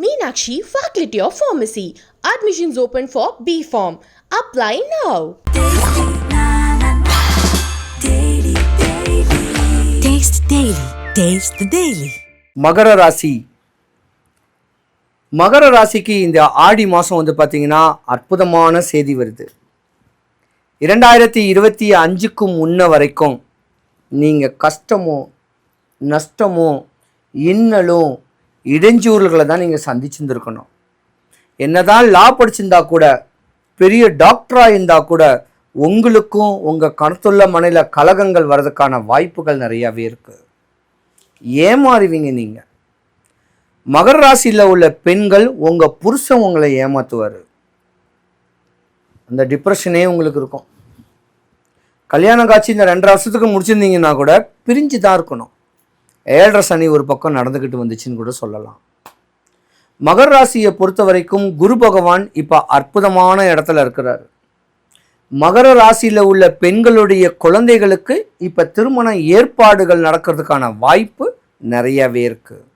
Meenakshi Faculty of Pharmacy. Admissions open for B Form. Apply now. Taste Daily. Taste the Daily. மகர ராசி மகர ராசிக்கு இந்த ஆடி மாதம் வந்து பார்த்தீங்கன்னா அற்புதமான செய்தி வருது இரண்டாயிரத்தி இருபத்தி அஞ்சுக்கு முன்ன வரைக்கும் நீங்கள் கஷ்டமோ நஷ்டமோ இன்னலும் இடைஞ்சூறுகளை தான் நீங்கள் சந்திச்சிருந்துருக்கணும். என்னதான் லா படிச்சிருந்தா கூட பெரிய டாக்டராக இருந்தால் கூட உங்களுக்கும் உங்கள் கணத்துள்ள மனையில் கலகங்கள் வர்றதுக்கான வாய்ப்புகள் நிறையாவே இருக்குது ஏமாறுவீங்க நீங்கள் மகர ராசியில் உள்ள பெண்கள் உங்கள் புருஷன் உங்களை ஏமாற்றுவார் அந்த டிப்ரெஷனே உங்களுக்கு இருக்கும். கல்யாண காட்சி இந்த ரெண்டரை வருஷத்துக்கு முடிச்சிருந்தீங்கன்னா கூட பிரிஞ்சு தான் இருக்கணும். ஏழரை சனி ஒரு பக்கம் நடந்துக்கிட்டு வந்துச்சுன்னு கூட சொல்லலாம். மகர ராசியை பொறுத்த வரைக்கும் குரு பகவான் இப்போ அற்புதமான இடத்துல இருக்கிறார். மகர ராசியில் உள்ள பெண்களுடைய குழந்தைகளுக்கு இப்போ திருமண ஏற்பாடுகள் நடக்கிறதுக்கான வாய்ப்பு நிறையவே இருக்குது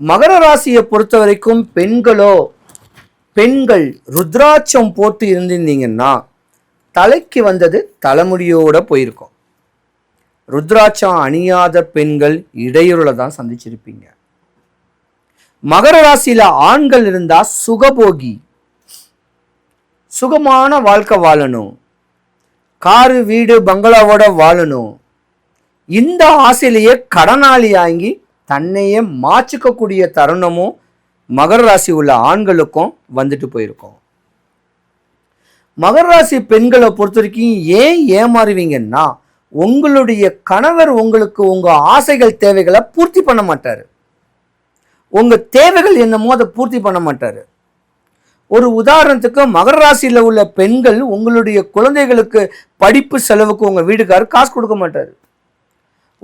மகர ராசியை பொறுத்த வரைக்கும் பெண்களோ பெண்கள் ருத்ராட்சம் போட்டு இருந்திருந்தீங்கன்னா தலைக்கு வந்தது தலைமுடியோட போயிருக்கும். ருத்ராட்சம் அணியாத பெண்கள் இடையூறுல தான் சந்திச்சிருப்பீங்க. மகர ராசியில் ஆண்கள் இருந்தால் சுகபோகி. சுகமான வாழ்க்கை வாழணும். காரு வீடு பங்களாவோட வாழணும். இந்த ஆசையிலேயே கடனாளி ஆங்கி தன்னையே மாச்சிக்கக்கூடிய தருணமும் மகர ராசி உள்ள ஆண்களுக்கும் வந்துட்டு போயிருக்கோம். மகர ராசி பெண்களை பொறுத்த வரைக்கும் ஏன் ஏமாறுவீங்கன்னா உங்களுடைய கணவர் உங்களுக்கு உங்கள் ஆசைகள் தேவைகளை பூர்த்தி பண்ண மாட்டார். உங்கள் தேவைகள் என்னமோ அதை பூர்த்தி பண்ண மாட்டார். ஒரு உதாரணத்துக்கு மகர ராசியில் உள்ள பெண்கள் உங்களுடைய குழந்தைகளுக்கு படிப்பு செலவுக்கு உங்கள் வீடுக்காரர் காசு கொடுக்க மாட்டார்.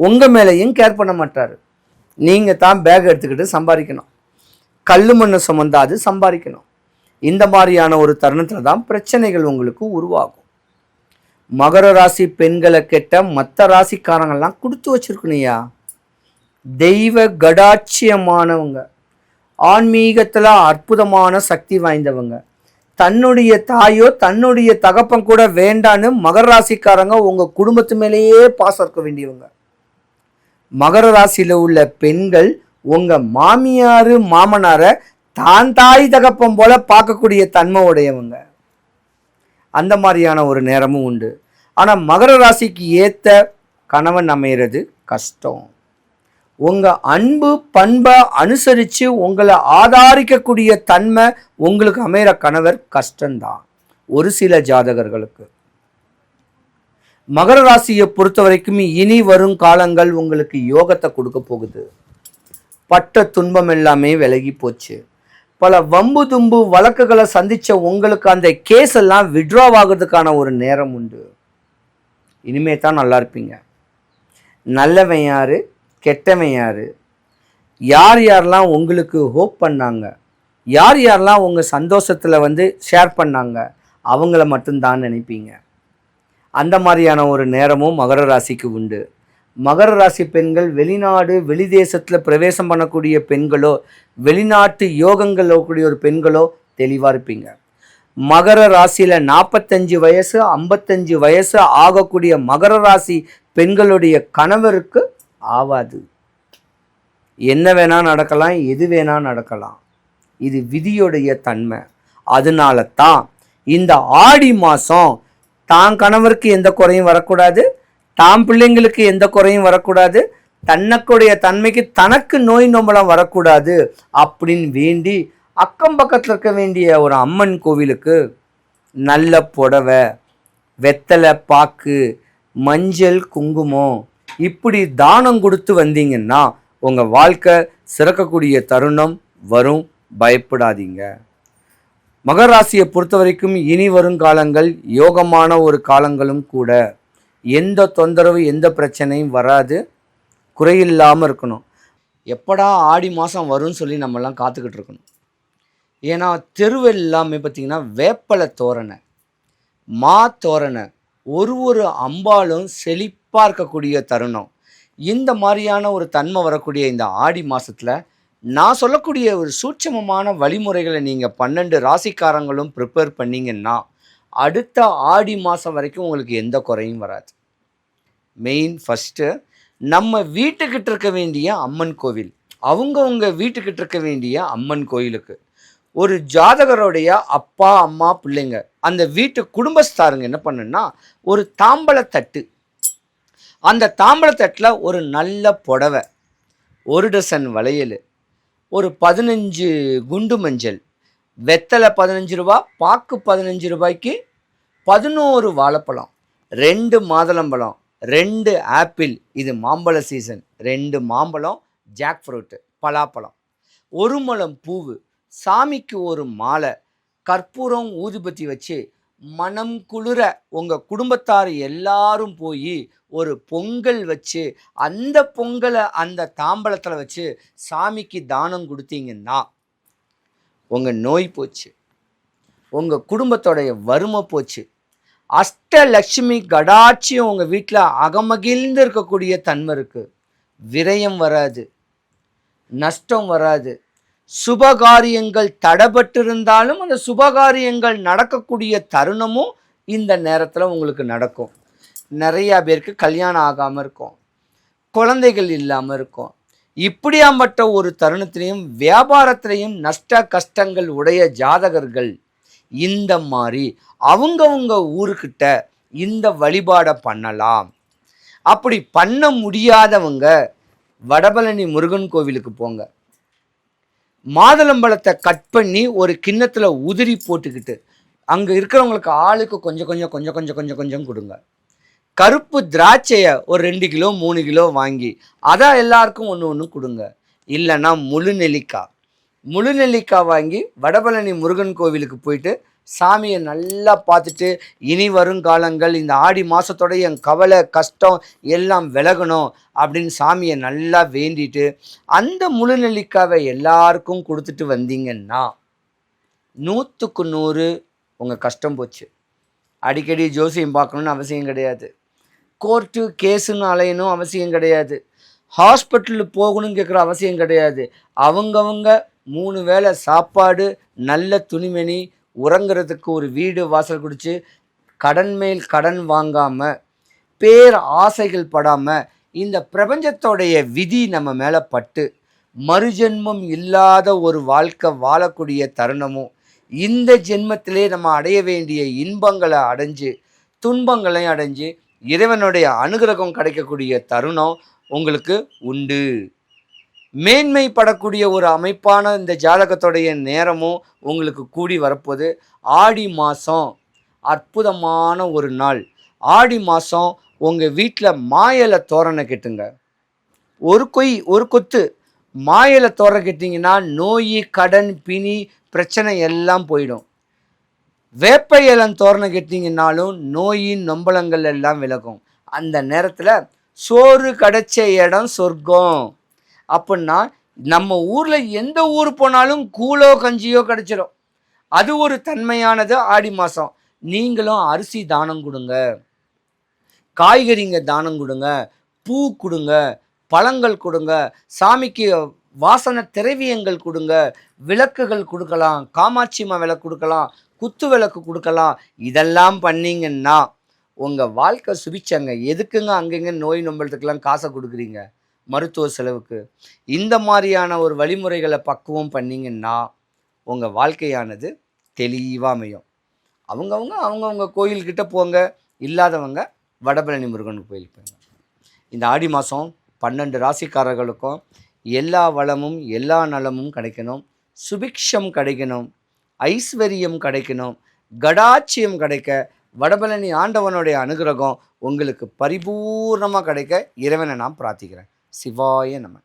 உங்கள் மேலேயும் கேர் பண்ண மாட்டார். நீங்கள் தான் பேக் எடுத்துக்கிட்டு சம்பாதிக்கணும். கல் மண்ணை சுமந்தாது சம்பாதிக்கணும். இந்த மாதிரியான ஒரு தருணத்தில் தான் பிரச்சனைகள் உங்களுக்கு உருவாகும். மகர ராசி பெண்களை கெட்ட மற்ற ராசிக்காரங்கள்லாம் கொடுத்து வச்சுருக்கணுயா தெய்வ கடாட்சியமானவங்க. ஆன்மீகத்தில் அற்புதமான சக்தி வாய்ந்தவங்க. தன்னுடைய தாயோ தன்னுடைய தகப்பன் கூட வேண்டான்னு மகர ராசிக்காரங்க உங்கள் குடும்பத்து மேலேயே பாசம் இருக்க வேண்டியவங்க. மகர ராசியில் உள்ள பெண்கள் உங்கள் மாமியார் மாமனாரை தான் தாய் தகப்பம் போல பார்க்கக்கூடிய தன்மை உடையவங்க. அந்த மாதிரியான ஒரு நேரமும் உண்டு. ஆனால் மகர ராசிக்கு ஏற்ற கணவன் அமைகிறது கஷ்டம். உங்கள் அன்பு பண்பை அனுசரித்து உங்களை ஆதாரிக்கக்கூடிய தன்மை உங்களுக்கு அமைகிற கணவர் கஷ்டம்தான். ஒரு சில ஜாதகர்களுக்கு. மகர ராசியை பொறுத்த வரைக்கும் இனி வரும் காலங்கள் உங்களுக்கு யோகத்தை கொடுக்க போகுது. பட்ட துன்பம் எல்லாமே விலகி போச்சு. பல வம்பு தும்பு வழக்குகளை சந்தித்த உங்களுக்கு அந்த கேஸ் எல்லாம் விட்ரா ஆகிறதுக்கான ஒரு நேரம் உண்டு. இனிமே தான் நல்லா இருப்பீங்க. நல்லவன் யார்? கெட்டவன் யார்? யார் யாரெல்லாம் உங்களுக்கு ஹோப் பண்ணாங்க? யார் யாரெல்லாம் உங்கள் சந்தோஷத்தில் வந்து ஷேர் பண்ணாங்க? அவங்கள மட்டும்தான் நினைப்பீங்க. அந்த மாதிரியான ஒரு நேரமும் மகர ராசிக்கு உண்டு. மகர ராசி பெண்கள் வெளிநாடு வெளிதேசத்தில் பிரவேசம் பண்ணக்கூடிய பெண்களோ வெளிநாட்டு யோகங்களோ கூடிய ஒரு பெண்களோ தெளிவாக இருப்பீங்க. மகர ராசியில் நாற்பத்தஞ்சு வயசு ஐம்பத்தஞ்சு வயசு ஆகக்கூடிய மகர ராசி பெண்களுடைய கணவருக்கு ஆவாது. என்ன வேணால் நடக்கலாம் எது வேணால் நடக்கலாம். இது விதியுடைய தன்மை. அதனால தான் இந்த ஆடி மாதம் தான் கணவருக்கு எந்த குறையும் வரக்கூடாது. தாம் பிள்ளைங்களுக்கு எந்த குறையும் வரக்கூடாது. தன்னக்குடைய தன்மைக்கு தனக்கு நோய் நோம்பலாம் வரக்கூடாது. அப்படின்னு வேண்டி அக்கம் பக்கத்தில் இருக்க வேண்டிய ஒரு அம்மன் கோவிலுக்கு நல்ல புடவை வெத்தலை பாக்கு மஞ்சள் குங்குமம் இப்படி தானம் கொடுத்து வந்தீங்கன்னா உங்கள் வாழ்க்கை சிறக்கக்கூடிய தருணம் வரும். பயப்படாதீங்க. மகராசியை பொறுத்த வரைக்கும் இனி வரும் காலங்கள் யோகமான ஒரு காலங்களும் கூட. எந்த தொந்தரவு எந்த பிரச்சனையும் வராது. குறையில்லாமல் இருக்கணும். எப்படா ஆடி மாதம் வரும்னு சொல்லி நம்மலாம் காத்துக்கிட்டு இருக்கணும். ஏன்னா தெருவு எல்லாமே பார்த்திங்கன்னா வேப்பலை தோரணை மா தோரணை ஒரு ஒரு அம்பாலும் செழிப்பாக இருக்கக்கூடிய தருணம். இந்த மாதிரியான ஒரு தன்மை வரக்கூடிய இந்த ஆடி மாதத்தில் நான் சொல்லக்கூடிய ஒரு சூட்சமமான வழிமுறைகளை நீங்கள் பன்னெண்டு ராசிக்காரங்களும் ப்ரிப்பேர் பண்ணிங்கன்னா அடுத்த ஆடி மாதம் வரைக்கும் உங்களுக்கு எந்த குறையும் வராது. மெயின் ஃபஸ்ட்டு நம்ம வீட்டுக்கிட்ட இருக்க வேண்டிய அம்மன் கோவில். அவங்கவுங்க வீட்டுக்கிட்ட இருக்க வேண்டிய அம்மன் கோயிலுக்கு. ஒரு ஜாதகருடைய அப்பா அம்மா பிள்ளைங்க அந்த வீட்டு குடும்பஸ்தாருங்க என்ன பண்ணுன்னா ஒரு தாம்பழத்தட்டு அந்த தாம்பழத்தட்டில் ஒரு நல்ல புடவை ஒரு டசன் வளையல் ஒரு பதினஞ்சு குண்டு மஞ்சள் வெத்தலை பதினஞ்சு ரூபா பாக்கு பதினஞ்சு ரூபாய்க்கு பதினோரு வாழைப்பழம் ரெண்டு மாதுளம்பழம் ரெண்டு ஆப்பிள் இது மாம்பழ சீசன் ரெண்டு மாம்பழம் ஜாக் ஃப்ரூட்டு பலாப்பழம். ஒரு மலம் பூவு சாமிக்கு ஒரு மாலை கற்பூரம் ஊதுபத்தி வச்சு மனம் குளிர உங்கள் குடும்பத்தார் எல்லாரும் போய் ஒரு பொங்கல் வச்சு அந்த பொங்கலை அந்த தாம்பழத்தில் வச்சு சாமிக்கு தானம் கொடுத்தீங்கன்னா உங்கள் நோய் போச்சு. உங்கள் குடும்பத்தோடைய வறுமை போச்சு. அஷ்டலட்சுமி கடாட்சி உங்கள் வீட்டில் அகமகிழ்ந்து இருக்கக்கூடிய தன்மை இருக்குது விரயம் வராது. நஷ்டம் வராது. சுபகாரியங்கள் தடைபட்டிருந்தாலும் அந்த சுபகாரியங்கள் நடக்கக்கூடிய தருணமும் இந்த நேரத்தில் உங்களுக்கு நடக்கும். நிறையா பேருக்கு கல்யாணம் ஆகாமல் இருக்கும். குழந்தைகள் இல்லாமல் இருக்கும். இப்படியாம்பட்ட ஒரு தருணத்திலையும் வியாபாரத்திலையும் நஷ்ட கஷ்டங்கள் உடைய ஜாதகர்கள் இந்த மாதிரி அவங்கவுங்க ஊருக்கிட்ட இந்த வழிபாடை பண்ணலாம். அப்படி பண்ண முடியாதவங்க வடபழனி முருகன் கோவிலுக்கு போங்க. மாதுளம்பழத்தை கட் பண்ணி ஒரு கிண்ணத்தில் உதிரி போட்டுக்கிட்டு அங்கே இருக்கிறவங்களுக்கு ஆளுக்கு கொஞ்சம் கொஞ்சம் கொஞ்சம் கொஞ்சம் கொஞ்சம் கொஞ்சம் கொடுங்க. கருப்பு திராட்சையை ஒரு ரெண்டு கிலோ மூணு கிலோ வாங்கி அதை எல்லாருக்கும் ஒன்று ஒன்று கொடுங்க. இல்லைன்னா முழு நெல்லிக்காய். முழு நெல்லிக்காய் வாங்கி வடபழனி முருகன் கோவிலுக்கு போயிட்டு சாமியை நல்லா பார்த்துட்டு இனி வருங்காலங்கள் இந்த ஆடி மாதத்தோட என் கவலை கஷ்டம் எல்லாம் விலகணும் அப்படின்னு சாமியை நல்லா வேண்டிட்டு அந்த முழு நெல்லிக்காவை எல்லாருக்கும் கொடுத்துட்டு வந்தீங்கன்னா நூற்றுக்கு நூறு உங்கள் கஷ்டம் போச்சு. அடிக்கடி ஜோசியம் பார்க்கணுன்னு அவசியம் கிடையாது. கோர்ட்டு கேஸுன்னு அலையணும் அவசியம் கிடையாது. ஹாஸ்பிட்டலுக்கு போகணும்னு கேட்குற அவசியம் கிடையாது. அவங்கவுங்க மூணு வேளை சாப்பாடு நல்ல துணிமணி உறங்குறதுக்கு ஒரு வீடு வாசல் குடிச்சு கடன் மேல் கடன் வாங்காமல் பேர் ஆசைகள் படாமல் இந்த பிரபஞ்சத்தோடைய விதி நம்ம மேலே பட்டு மறுஜென்மம் இல்லாத ஒரு வாழ்க்கை வாழக்கூடிய தருணமும் இந்த ஜென்மத்திலே நம்ம அடைய வேண்டிய இன்பங்களை அடைஞ்சு துன்பங்களையும் அடைஞ்சு இறைவனுடைய அனுகிரகம் கிடைக்கக்கூடிய தருணம் உங்களுக்கு உண்டு. மேன்மைப்படக்கூடிய ஒரு அமைப்பான இந்த ஜாதகத்துடைய நேரமும் உங்களுக்கு கூடி வரப்போகுது ஆடி மாதம் அற்புதமான ஒரு நாள். ஆடி மாதம் உங்கள் வீட்டில் மாயலை தோரணை கெட்டுங்க. ஒரு கொய் ஒரு கொத்து மாயலை தோரணை கெட்டிங்கன்னா நோய் கடன் பிணி பிரச்சனை எல்லாம் போயிடும். வேப்ப இலம் தோரணை கெட்டிங்கன்னாலும் நோயின் நொம்பலங்கள் எல்லாம் விலகும். அந்த நேரத்தில் சோறு கிடைச்ச இடம் சொர்க்கம். அப்படின்னா நம்ம ஊரில் எந்த ஊர் போனாலும் கூழோ கஞ்சியோ கிடச்சிரும். அது ஒரு தன்மையானது ஆடி மாதம் நீங்களும் அரிசி தானம் கொடுங்க. காய்கறிங்க தானம் கொடுங்க. பூ கொடுங்க. பழங்கள் கொடுங்க. சாமிக்கு வாசன திரவியங்கள் கொடுங்க. விளக்குகள் கொடுக்கலாம். காமாட்சி அம்மா விளக்கு கொடுக்கலாம். குத்து விளக்கு கொடுக்கலாம். இதெல்லாம் பண்ணீங்கன்னா உங்கள் வாழ்க்கை சுபிச்சங்க. எதுக்குங்க அங்கங்க நோய் நம்பளத்துக்கெல்லாம் காசை கொடுக்குறீங்க? மருத்துவ செலவுக்கு. இந்த மாதிரியான ஒரு வழிமுறைகளை பக்குவம் பண்ணிங்கன்னா உங்கள் வாழ்க்கையானது தெளிவாக அமையும். அவங்கவுங்க அவங்கவுங்க கோயில்கிட்ட போங்க. இல்லாதவங்க வடபழனி முருகன் கோயிலுக்கு போங்க இந்த ஆடி மாதம் பன்னெண்டு ராசிக்காரர்களுக்கும் எல்லா வளமும் எல்லா நலமும் கிடைக்கணும். சுபிக்ஷம் கிடைக்கணும். ஐஸ்வர்யம் கிடைக்கணும். கடாட்சியம் கிடைக்க வடபழனி ஆண்டவனுடைய அனுகிரகம் உங்களுக்கு பரிபூர்ணமாக கிடைக்க இறைவனை நான் பிரார்த்திக்கிறேன். சிவாய நம